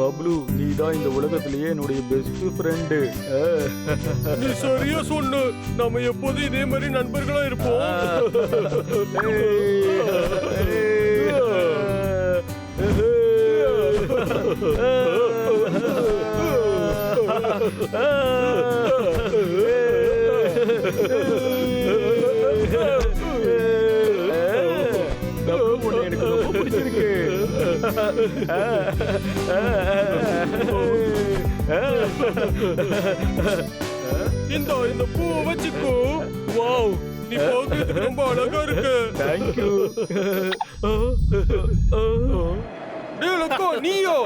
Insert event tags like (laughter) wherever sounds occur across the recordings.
பப்ளு நீ தான் இந்த உலகத்திலேயே என்னுடைய பெஸ்ட் ஃப்ரெண்டு நீ சரியா சொன்ன. நம்ம எப்போதும் இதே மாதிரி நண்பர்களா இருப்போம். இந்த இந்த பூவை வச்சுக்கோ. வாவ் நீ பார்க்கிறதுக்கு ரொம்ப அழகா இருக்கு. தேங்க்யூ டேய் லக்கோ நீயோ.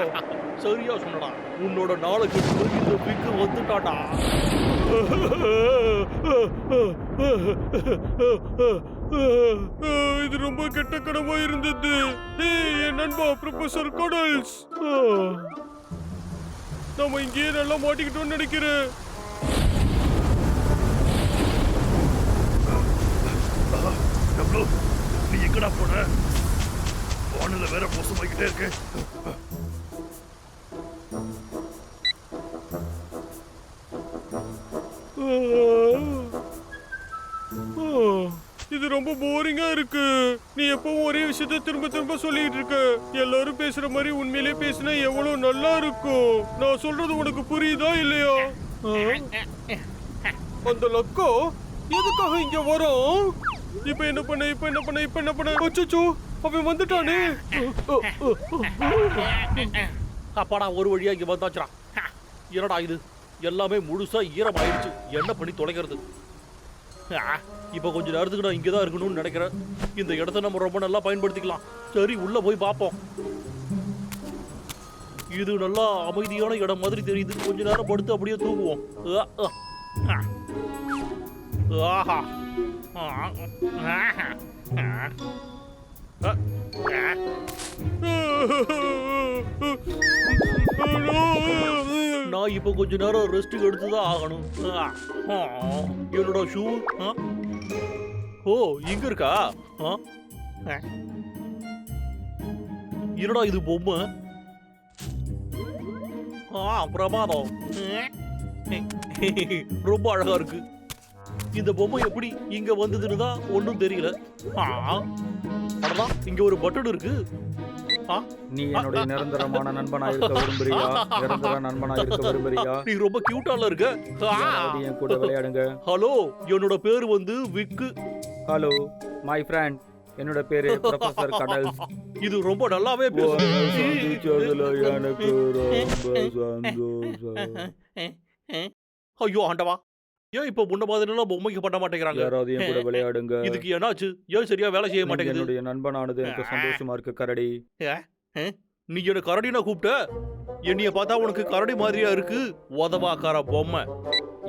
சரியா சொன்னடா. உன்னோட நாளைக்கு இந்த பிக்கு வந்துட்டாடா (laughs) இது ரொம்ப கெட்ட கடமா இருந்தது. என் நண்பா ப்ரொஃபசர் கடல்ஸ். நம்ம இங்கேயே நல்லா மாட்டிக்கிட்டோம்னு நினைக்கிறேன். டப்ளு நீ எங்கடா போன? வானில வேற மோசமாகிட்டே இருக்கு. இது ரொம்ப போரிங்கா இருக்கு. நீ எப்பவும் ஒரே விஷயத்த திரும்ப திரும்ப சொல்லிட்டு இருக்க. எல்லாரும் பேசுற மாதிரி உண்மையிலே பேசினா எவ்வளவு நல்லா இருக்கும். நான் சொல்றது உனக்கு புரியுதா இல்லையா? அந்த லக்கோ எதுக்காக இங்க வரும் இப்ப என்ன பண்ண இப்ப என்ன பண்ண இப்ப என்ன பண்ண? அச்சச்சோ அவன் வந்துட்டானே. அப்பாடா ஒரு வழியா இங்க வந்தாச்சுடா. என்னடா இது? எல்லாமே முழுசா ஈரமாயிடுச்சு. என்ன பண்ணி தொலைக்கிறது இப்போ கொஞ்ச நேரத்துக்கு நான் இங்கே தான் இருக்கணும்னு நினைக்கிறேன். இந்த இடத்த நம்ம ரொம்ப நல்லா பயன்படுத்திக்கலாம். சரி உள்ளே போய் பார்ப்போம். இது நல்லா அமைதியான இடம் மாதிரி தெரியுது. கொஞ்ச நேரம் படுத்து அப்படியே தூங்குவோம். ஆ, ஆ. ஆஹா. ஆ, ஆஹா. நான் இப்போ கொஞ்ச நேரம் ரெஸ்ட் எடுத்து தான் ஆகணும். என்னோட ஷூ ஓ இங்க இருக்கா? ஆ? என்னடா இது பொம்மை? ஆ பிரமாதம். ரொம்ப அழகா இருக்கு. இந்த பொம்மை எப்படி இங்க வந்ததுன்னு தான் ஒன்றும் தெரியல. இங்க ஒரு பட்டன் இருக்கு. ஆ நீ என்னுடைய நிரந்தரமான நண்பனா இருக்க விரும்புறியா? நிரந்தர நண்பனா இருக்க (laughs) விரும்புறியா? நீ ரொம்ப கியூட்டால இருக்க. என் கூட விளையாடுங்க. ஹலோ என்னோட பேர் வந்து விக்கு. ஹலோ மை ஃப்ரெண்ட் என்னோட பேரு (laughs) ப்ரொஃபசர் கடல்ஸ் இது ரொம்ப நல்லாவே எனக்கு ரொம்ப (laughs) சந்தோஷம். ஐயோ ஆண்டவா. ஏன் இப்ப முன்ன மாதிரி எல்லாம் பொம்மைக்கு பண்ண மாட்டேங்கிறாங்க? யாராவது என் கூட விளையாடுங்க. இதுக்கு என்னாச்சு? ஏன் சரியா வேலை செய்ய மாட்டேங்குது? என்னுடைய நண்பனானது எனக்கு சந்தோஷமா இருக்கு கரடி. நீ என்ன கரடினா கூப்பிட்ட? என்னைய பார்த்தா உனக்கு கரடி மாதிரியா இருக்கு? உதவாக்கார பொம்மை.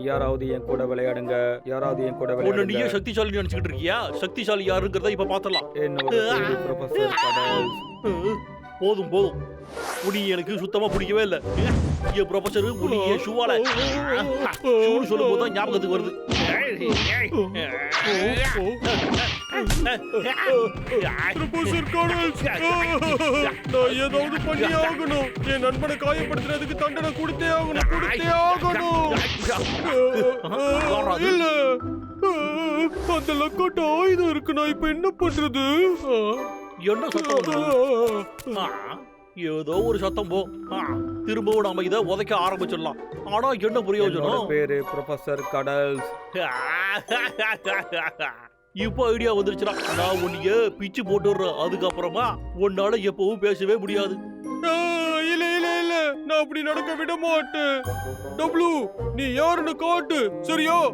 யாராவது என் கூட விளையாடுங்க. யாராவது என் கூட உன்னை நீயே விளையாடுங்க சக்திசாலி நினைச்சுக்கிட்டு இருக்கியா? சக்திசாலி யாருங்கிறத இப்ப பாத்தலாம் என்னோட பேரு ப்ரொஃபசர் கடல்ஸ் போதும் போதும். உனி எனக்கு சுத்தமா பிடிக்கவே இல்ல. என் ப்ரொஃபசர் உனி என் ஷூவால. ஷூன்னு சொல்லும் போது தான் ஞாபகத்துக்கு வருது. நான் ஏதாவது பண்ணி ஆகணும் என் நண்பனை காயப்படுத்துறதுக்கு தண்டனை கொடுத்தே ஆகணும் கொடுத்தே ஆகணும். இல்ல. அந்த லக்கோட்ட ஆயுதம் இருக்கு நான் இப்ப என்ன பண்றது? என்ன சத்தம் ஏதோ ஒரு சத்தம் போ. ஆ, திரும்பவும் நாம இதை உதைக்க ஆரம்பிச்சிடலாம். ஆனா என்ன பிரயோஜனம்? பேரு ப்ரொஃபசர் கடல்ஸ். இப்போ ஐடியா வந்துருச்சுடா. நான் உன்னைய பிச்சு போட்டுடுறேன். அதுக்கப்புறமா உன்னால எப்பவும் பேசவே முடியாது. இல்ல இல்ல இல்ல. நான் அப்படி நடக்க விட மாட்டேன். டப்ளு நீ யாருன்னு காட்டு சரியா?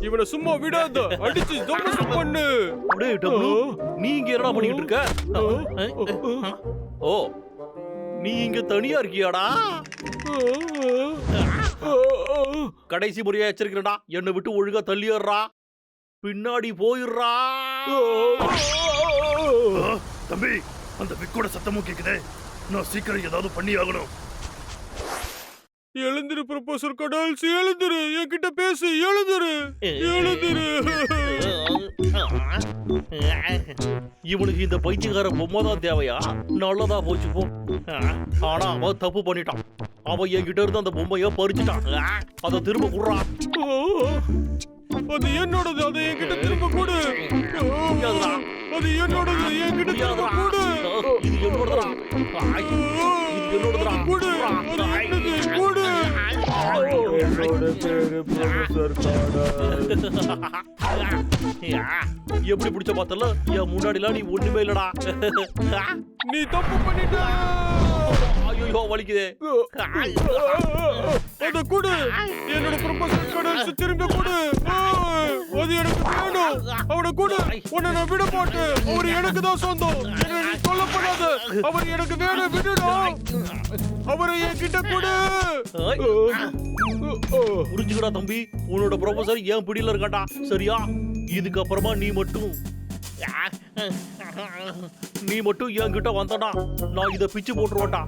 இவனை சும்மா விடாத. அடிச்சு தம்சம் பண்ணு. டேய் டப்ளு நீ இங்க என்னடா பண்ணிட்டு இருக்க? ஓ நீ இங்க தனியா இருக்கியாடா? கடைசி முறையா எச்சரிக்கிறடா என்னை விட்டு ஒழுங்கா தள்ளிடுறா பின்னாடி போயிடுறா. தம்பி அந்த விக்கோட சத்தமும் கேக்குதே. நான் சீக்கிரம் ஏதாவது பண்ணி ஆகணும் எழுந்திரு ப்ரொபோசர் கடல்ஸ் எழுந்திரு என்கிட்ட பேசு எழுந்திரு எழுந்திரு. இவனுக்கு இந்த பைத்தியக்கார பொம்மை தான் தேவையா? நல்லதா போச்சு போ. ஆனா அவன் தப்பு பண்ணிட்டான். அவன் என்கிட்ட இருந்து அந்த பொம்மைய பறிச்சுட்டான். அதை திரும்ப குடுறான் அது என்னோடது அதை என்கிட்ட திரும்ப கொடு. அது என்னோடது என்கிட்ட திரும்ப. கொடு. இது என்னோடதுடா. இது என்னோடதுடா. கொடு அது. என்னது? எப்படி பிடிச்ச பார்த்தல என் முன்னாடிலாம் நீ ஒண்ணுமே இல்லடா. நீ தப்பு பண்ணிட்ட. ஐயோ வலிக்குதே. ஆய். அத கொடு. என்னோட ப்ரொபோசல் திரும்ப கொடு. அவனை கொடு. உன்னை நான் விட மாட்டேன். அவர் எனக்கு தான் சொந்தம். என்ன நீ சொல்லப்படாத அவர் எனக்கு வேணும் விடுடா. அவரை என்கிட்ட கொடு. புரிஞ்சுக்கடா தம்பி. உன்னோட ப்ரொஃபசர் ஏன் பிடியில இருக்காண்டா சரியா? இதுக்கப்புறமா நீ மட்டும். நீ மட்டும் என்கிட்ட வந்தடா. நான் இத பிச்சு போட்டுருவேன்டா.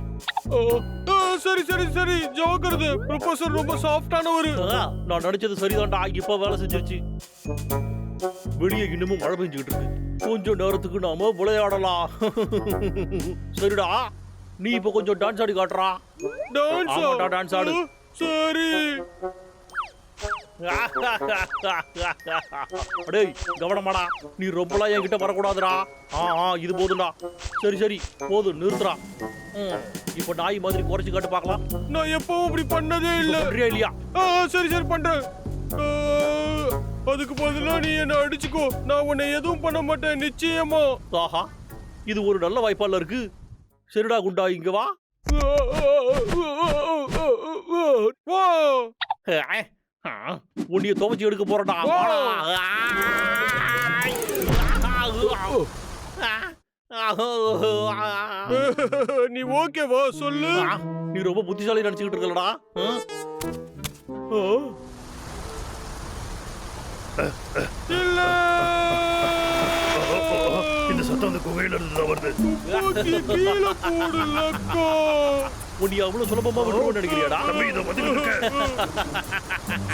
சரி சரி சரி. ஜோக்கருது. ப்ரொபோசல் ரொம்ப சாஃப்டானவர் நான் நடிச்சது சரிதான்டா. இப்ப வேலை செஞ்சிருச்சு வெளியே இன்னமும் மழை பெஞ்சுக்கிட்டு இருக்கு. கொஞ்சம் நேரத்துக்கு நாம விளையாடலாம். (laughs) சரிடா. நீ இப்ப கொஞ்சம் டான்ஸ் ஆடி காட்டுறா. டான்ஸ் ஆமாடா, dance ஆடு. சரி. (laughs) அடேய் கவனமாடா. நீ ரொம்பலாம் என்கிட்ட வரக்கூடாதுடா. ஆ ஆ இது போதும்டா. சரி சரி. போதும் நிறுத்துறா இப்போ நாய் மாதிரி குறைச்சு காட்டு பார்க்கலாம். நான் எப்பவும் இப்படி பண்ணதே இல்ல. இல்லையா? சரி சரி பண்றேன். அதுக்கு பதிலா நீ என்ன அடிச்சுக்கோ நான் உன்னை எதுவும் பண்ண மாட்டேன் நிச்சயமா ஆஹா இது ஒரு நல்ல வாய்ப்பால இருக்கு சரிடா குண்டா இங்க வா உன்னைய துவச்சி எடுக்க போறடா. நீ ஓகேவா சொல்லு நீ ரொம்ப புத்திசாலி நினைச்சுக்கிட்டு இருக்கலடா இல்ல. இந்த சத்தம் அந்த குகையில இருந்து தான் வருது. உன்னை அவ்வளவு சுலபமா விட்டுருவோம் நினைக்கிறியாடா தம்பி இதை இருக்க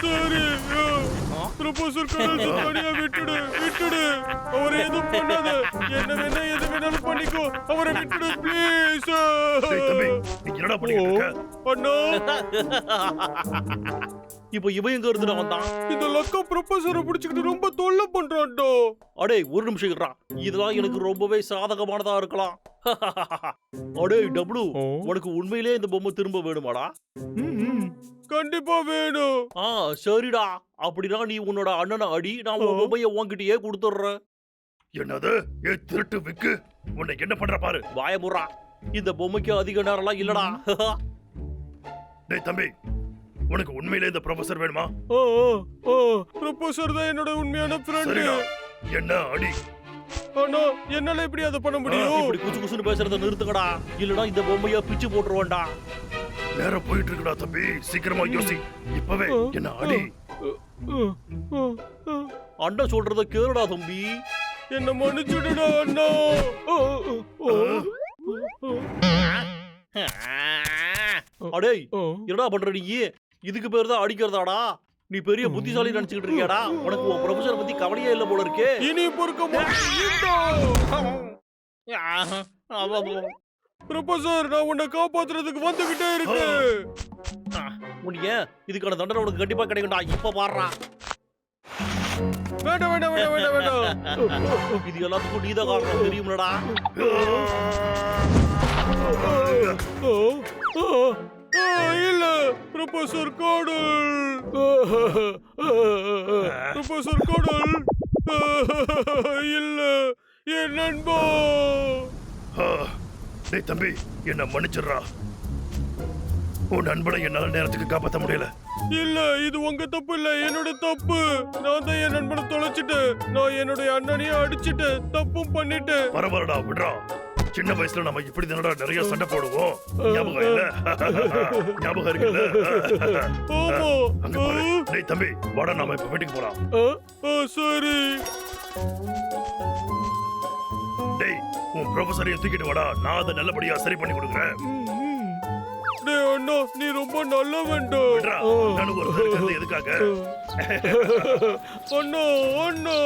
சரி ப்ரொபோசர் கடல் தனியா விட்டுடு விட்டுடு. அவரை எதுவும் பண்ணாத. என்ன வேணா எது வேணாலும் பண்ணிக்கோ. அவரை விட்டுடு ப்ளீஸ் தம்பி நீ என்னடா பண்ணிட்டு இருக்க? அண்ணா. இப்போ இவன் எங்க இருந்து வந்தான்? இந்த லக்கா ப்ரொபோசரை பிடிச்சிக்கிட்டு ரொம்ப தொல்லை பண்றான்டோ. அடே ஒரு நிமிஷம் இருடா. இதெல்லாம் எனக்கு ரொம்பவே சாதகமானதா இருக்கலாம். (laughs) அடே டபுளு. உனக்கு உண்மையிலே இந்த பொம்மை திரும்ப வேணுமாடா? கண்டிப்பா வேணும். ஆ சரிடா. அப்படின்னா நீ உன்னோட அண்ணனை அடி நான் உன். பொம்மையை உன்கிட்டயே கொடுத்துட்றேன். என்னது? ஏ திருட்டு விக்கு. உன்னை என்ன பண்ற பாரு. வாயமுறா இந்த பொம்மைக்கு அதிக நேரம்லாம் இல்லடா. (laughs) டேய் தம்பி உனக்கு உண்மையிலே இந்த ப்ரொஃபசர் வேணுமா? ப்ரொபோசர் தான் என்னோட உண்மையான ஃப்ரெண்டு சரிடா. என்ன அடி? அண்ணா என்னால எப்படி அதை பண்ண முடியும்? இப்படி குசு குசுன்னு பேசுறத நிறுத்துக்கடா இல்லனா இந்த பொம்மைய பிச்சு போட்டுருவேன்டா. நேரம் போயிட்டு இருக்குடா தம்பி. சீக்கிரமா யோசி. இப்பவே. என்ன அடி? அண்ணன் சொல்றத கேளுடா தம்பி. என்ன மன்னிச்சுடுடா அண்ணா. அடேய் என்னடா பண்ற நீ? இதுக்கு பேர் தான் அடிக்கிறதாடா. நீ பெரிய புத்திசாலி நினைச்சுக்கிட்டு இருக்கியாடா? உனக்கு உன் ப்ரொஃபசர் பத்தி கவலையே இல்ல போல இருக்கே. இனி பொறுக்க ப்ரொபோசர் நான் உன்னை காப்பாத்துறதுக்கு வந்துகிட்டே இருக்கு உன்னைய இதுக்கான தண்டனை உனக்கு கண்டிப்பா கிடைக்கும்டா. இப்ப பாடுறா. வேண்டாம் வேண்டாம் வேண்டாம் வேண்டாம் வேண்டாம். இது எல்லாத்துக்கும் நீதான் காரணம். தெரியும்லடா. இல்ல. ப்ரொபோசர் கோடல். ப்ரொபோசர் கோடல். இல்ல. என் நண்பா. டேய் தம்பி என்ன மன்னிச்சிடுறா? உன் நண்பனை என்னால நேரத்துக்கு காப்பாத்த முடியல. இல்ல இது உங்க தப்பு இல்ல என்னோட தப்பு. நான் தான் என் நண்பனை தொலைச்சிட்டேன் நான் என்னுடைய அண்ணனையும் அடிச்சிட்டேன் தப்பும் பண்ணிட்டேன். பரவாயில்லடா விடுறா. சின்ன வயசுல நம்ம இப்படி தானடா நிறைய சண்டை போடுவோம்? ஞாபகம் இல்ல? (laughs) ஞாபகம் இருக்குல்ல? அங்க பாரு. டேய் தம்பி வாடா நாம இப்ப வீட்டுக்கு போலாம். சரி. டேய் உன் ப்ரொஃபஸரையும் தூக்கிட்டு வாடா. நான் அதை நல்லபடியா சரி பண்ணி கொடுக்குறேன். டேய் அண்ணா நீ ரொம்ப நல்லவன்டா. நானும் ஒரு எதுக்காக? அண்ணா அண்ணா.